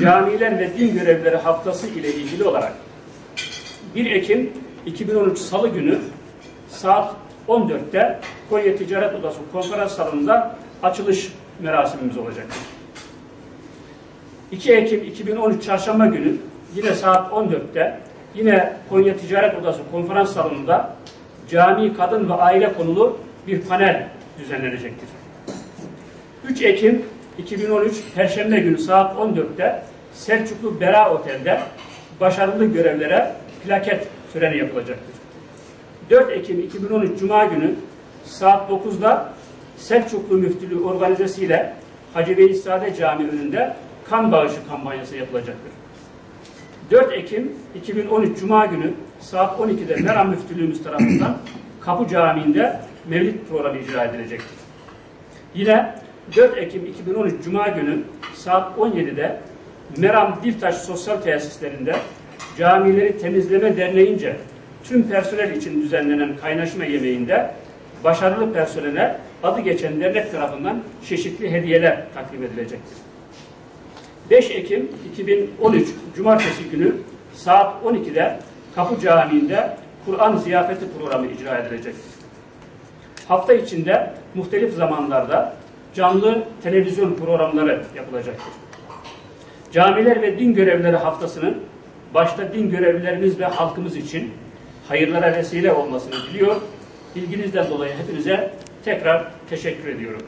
Camiler ve Din Görevlileri Haftası ile ilgili olarak 1 Ekim 2013 Salı günü saat 14'te Konya Ticaret Odası konferans salonunda açılış merasimimiz olacaktır. 2 Ekim 2013 Çarşamba günü yine saat 14'te yine Konya Ticaret Odası konferans salonunda cami, kadın ve aile konulu bir panel düzenlenecektir. 3 Ekim 2013 Perşembe günü saat 14'te Selçuklu Bera Otel'de başarılı görevlere plaket töreni yapılacaktır. 4 Ekim 2013 Cuma günü saat 9'da Selçuklu Müftülüğü organizesiyle Hacı Beyzade Camii önünde kan bağışı kampanyası yapılacaktır. 4 Ekim 2013 Cuma günü saat 12'de Meram Müftülüğümüz tarafından Kapı Camii'nde Mevlid programı icra edilecektir. Yine 4 Ekim 2013 Cuma günü saat 17'de Meram Diltaş Sosyal Tesislerinde Camileri Temizleme Derneği'nce tüm personel için düzenlenen kaynaşma yemeğinde başarılı personele adı geçen dernek tarafından çeşitli hediyeler takdim edilecektir. 5 Ekim 2013 Cumartesi günü saat 12'de Kapı Camii'nde Kur'an ziyafeti programı icra edilecektir. Hafta içinde muhtelif zamanlarda canlı televizyon programları yapılacaktır. Camiler ve din görevlileri haftasının başta din görevlilerimiz ve halkımız için hayırlara vesile olmasını diliyor. İlginizden dolayı hepinize tekrar teşekkür ediyorum.